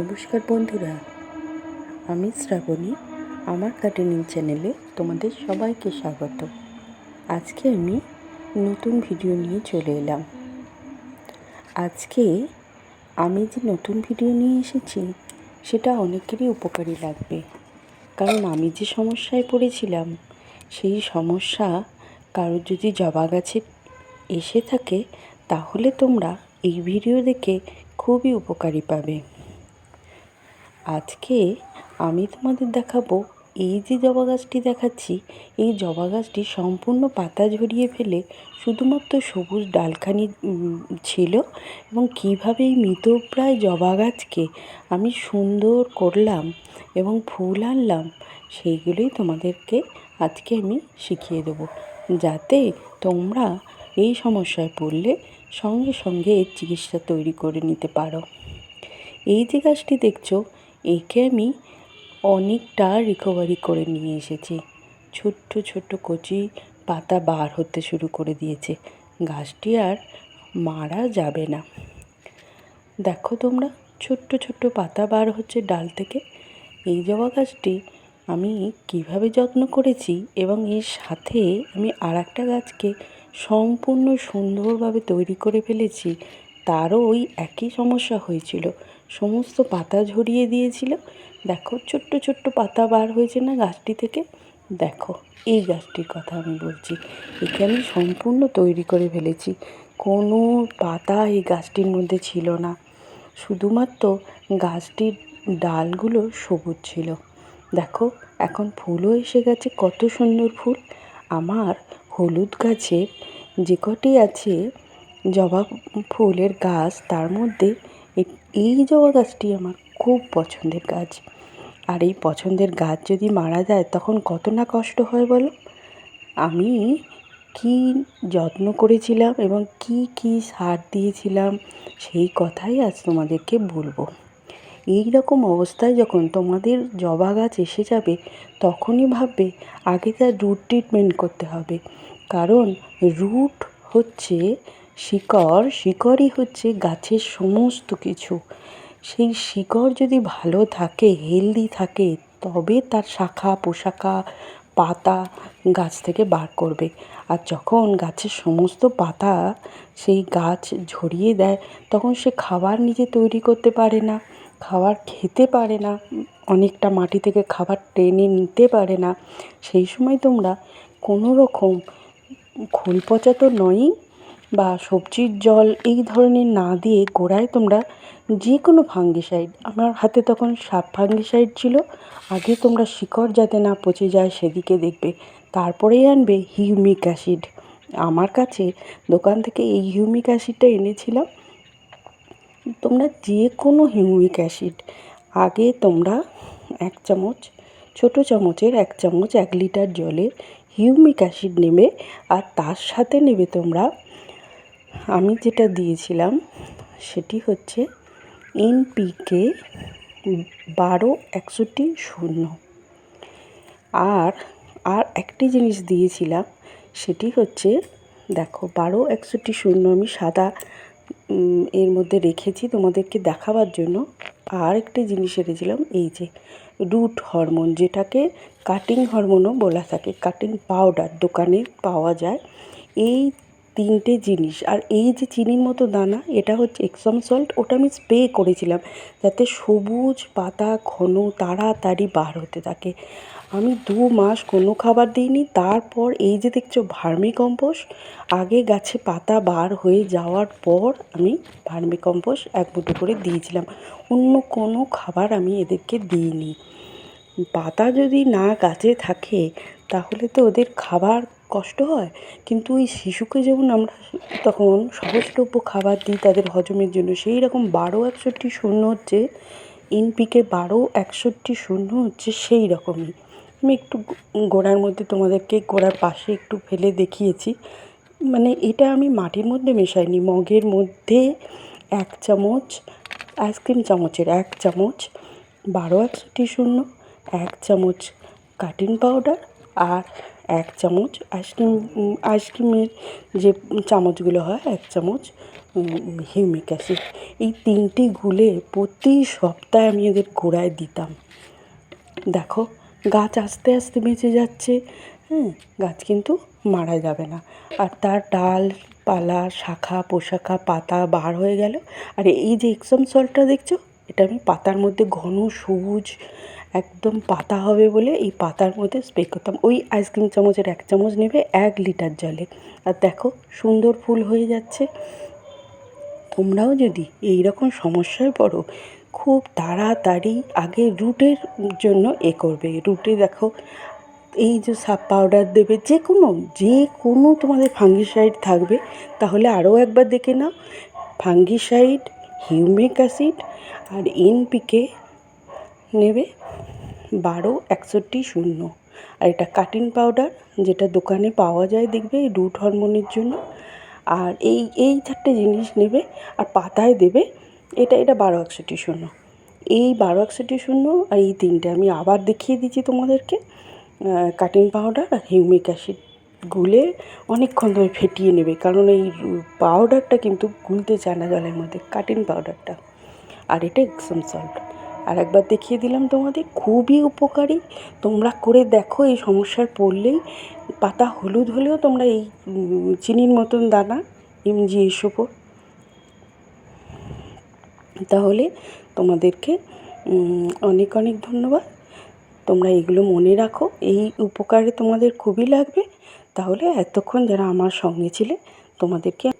নমস্কার বন্ধুরা, আমি শ্রাবণী, আমার গার্ডেনিং চ্যানেলে তোমাদের সবাইকে স্বাগত। আজকে আমি নতুন ভিডিও নিয়ে চলে এলাম। আজকে আমি যে নতুন ভিডিও নিয়ে এসেছি, সেটা অনেকেরই উপকারী লাগবে। কারণ আমি যে সমস্যায় পড়েছিলাম, সেই সমস্যা কারোর যদি জবা গাছে এসে থাকে, তাহলে তোমরা এই ভিডিও দেখে খুবই উপকারী পাবে। আজকে আমি তোমাদের দেখাবো এই যে জবা গাছটি দেখাচ্ছি, এই জবা গাছটি সম্পূর্ণ পাতা ঝরিয়ে ফেলে শুধুমাত্র সবুজ ডালখানি ছিল এবং কীভাবে এই মৃতপ্রায় জবা গাছকে আমি সুন্দর করলাম এবং ফুল আনলাম, সেইগুলোই তোমাদেরকে আজকে আমি শিখিয়ে দেবো। যাতে তোমরা এই সমস্যায় পড়লে সঙ্গে সঙ্গে এর চিকিৎসা তৈরি করে নিতে পারো। এই যে গাছটি দেখছ একে আমি অনেকটা রিকভারি করে নিয়ে এসেছি। ছোট্ট ছোট্ট কচি পাতা বার হতে শুরু করে দিয়েছে। গাছটি আর মারা যাবে না। দেখো তোমরা, ছোট্ট ছোট্ট পাতা বার হচ্ছে ডাল থেকে। এই জবা গাছটি আমি কীভাবে যত্ন করেছি এবং এর সাথে আমি আর একটা গাছকে সম্পূর্ণ সুন্দরভাবে তৈরি করে ফেলেছি, তারও ওই একই সমস্যা হয়েছিল। সমস্ত পাতা ঝরিয়ে দিয়েছিল। দেখো, ছোট্ট ছোট্ট পাতা বার হয়েছে না গাছটি থেকে? দেখো, এই গাছটির কথা আমি বলছি। একে আমি সম্পূর্ণ তৈরি করে ফেলেছি। কোনো পাতা এই গাছটির মধ্যে ছিল না। শুধুমাত্র গাছটির ডালগুলো সবুজ ছিল। দেখো, এখন ফুলও এসে গেছে, কত সুন্দর ফুল। আমার হলুদ গাছের যে কটি আছে, জবা ফুলের গাছ, তার মধ্যে এই জবা গাছটি আমার খুব পছন্দের গাছ। আর এই পছন্দের গাছ যদি মারা যায়, তখন কত না কষ্ট হয় বলো? আমি কি যত্ন করেছিলাম এবং কি কি সার দিয়েছিলাম, সেই কথাই আজ তোমাদেরকে বলব। এই রকম অবস্থায় যখন তোমাদের জবা গাছ এসে যাবে, তখনই ভাববে, আগে তার রুট ট্রিটমেন্ট করতে হবে। কারণ রুট হচ্ছে শিকড়, শিকড়ই হচ্ছে গাছের সমস্ত কিছু। সেই শিকড় যদি ভালো থাকে হেলদি থাকে, তবে তার শাখা, পোশাখা, পাতা গাছ থেকে বার করবে। আর যখন গাছের সমস্ত পাতা সেই গাছ ঝরিয়ে দেয়, তখন সে খাবার নিজে তৈরি করতে পারে না, খাবার খেতে পারে না, অনেকটা মাটি থেকে খাবার টেনে নিতে পারে না। সেই সময় তোমরা কোনো রকম খোল পচা তো নয়ই বা সবজির জল এই ধরনের না দিয়ে গোড়ায় তোমরা যে কোনো ফাঙ্গিসাইড আমার হাতে তখন সাপ ফাঙ্গিসাইড ছিল। আগে তোমরা শিকড় যাতে না পচে যায় সেদিকে দেখবে। তারপরেই আনবে হিউমিক অ্যাসিড আমার কাছে দোকান থেকে এই হিউমিক অ্যাসিডটা এনেছিলাম। তোমরা যে কোনো হিউমিক অ্যাসিড আগে তোমরা এক চামচ, ছোটো চামচের এক চামচ এক লিটার জলে হিউমিক অ্যাসিড নেবে। আর তার সাথে নেবে তোমরা আমি যেটা দিয়েছিলাম সেটি হচ্ছে এনপিকে বারো একষট্টি শূন্য। আর আর একটি জিনিস দিয়েছিলাম সেটি হচ্ছে, দেখো বারো একষট্টি শূন্য আমি সাদা এর মধ্যে রেখেছি তোমাদেরকে দেখাবার জন্য। আর একটি জিনিস এনেছিলাম, এই যে রুট হরমোন, যেটাকে কাটিং হরমোনও বলা থাকে, কাটিং পাউডার দোকানে পাওয়া যায়। এই তিনটে জিনিস। আর এই যে চিনির মতো দানা, এটা হচ্ছে এক্সম সল্ট ওটা আমি স্প্রে করেছিলাম যাতে সবুজ পাতা ঘন তাড়াতাড়ি বার হতে থাকে। আমি দু মাস কোনো খাবার দিইনি, তারপর এই যে দেখছ ভার্মি কম্পোস্ট আগে গাছে পাতা বার হয়ে যাওয়ার পর আমি ভার্মি কম্পোস্ট এক মুঠো করে দিয়েছিলাম। অন্য কোনো খাবার আমি এদেরকে দিইনি। পাতা যদি না গাছে থাকে, তাহলে তো ওদের খাবার কষ্ট হয়, কিন্তু ওই শিশুকে যেমন আমরা তখন সহজলভ্য খাবার দিই তাদের হজমের জন্য, সেই রকম বারো একষট্টি শূন্য হচ্ছে, এনপিকে বারো একষট্টি শূন্য হচ্ছে সেই রকমই। আমি একটু গোড়ার মধ্যে তোমাদেরকে গোড়ার পাশে একটু ফেলে দেখিয়েছি। মানে এটা আমি মাটির মধ্যে মেশাইনি, মগের মধ্যে এক চামচ, আইসক্রিম চামচের এক চামচ, বারো একষট্টি শূন্য, এক চামচ কাটিং পাউডার আর এক চামচ আইসক্রিম আইসক্রিমের যে চামচগুলো হয়, এক চামচ হিউমিক অ্যাসিড এই তিনটে গুলে প্রতি সপ্তাহে আমি এদের গোড়ায় দিতাম। দেখো, গাছ আস্তে আস্তে বেঁচে যাচ্ছে হ্যাঁ? গাছ কিন্তু মারা যাবে না। আর তার ডাল, পালা, শাখা, পোশাখা, পাতা বার হয়ে গেল। আর এই যে এক্সম সল্টটা দেখছ, এটা আমি পাতার মধ্যে ঘন সবুজ একদম পাতা হবে বলে এই পাতার মধ্যে স্প্রে করতাম। ওই আইসক্রিম চামচের এক চামচ নেবে এক লিটার জলে। আর দেখো, সুন্দর ফুল হয়ে যাচ্ছে। তোমরাও যদি এই রকম সমস্যায় পড়ো, খুব তাড়াতাড়ি আগে রুটের জন্য এ করবে। রুটে দেখো, এই যে সাপ পাউডার দেবে, যে কোনো যে কোনো তোমাদের ফাঙ্গিসাইড থাকবে, তাহলে আরও একবার দেখে নাও। ফাঙ্গিসাইড, হিউমিক অ্যাসিড আর এনপিকে নেবে। বারো একষট্টি শূন্য। আর এটা কাটিং পাউডার যেটা দোকানে পাওয়া যায় দেখবে রুট হরমোনের জন্য। আর এই এই চারটে জিনিস নেবে আর পাতায় দেবে, এটা এটা বারো একষট্টি শূন্য। এই বারো একষট্টি শূন্য আর এই তিনটে, আমি আবার দেখিয়ে দিচ্ছি তোমাদেরকে। কাটিং পাউডার আর হিউমিক অ্যাসিড গুলে অনেকক্ষণ ধরে ফেটিয়ে নেবে, কারণ এই পাউডারটা কিন্তু গুলতে চায় না জলের মধ্যে কাটিং পাউডারটা আর এটা এক্সম সল্ট আর একবার দেখিয়ে দিলাম তোমাদের, খুবই উপকারী। তোমরা করে দেখো, এই সমস্যার পড়লেই। পাতা হলুদ হলেও তোমরা এই চিনির মতন দানা এমজি এসোপো তাহলে তোমাদেরকে অনেক অনেক ধন্যবাদ। তোমরা এগুলো মনে রাখো, এই উপকারে তোমাদের খুবই লাগবে। তাহলে এতক্ষণ যারা আমার সঙ্গে ছিলে, তোমাদেরকে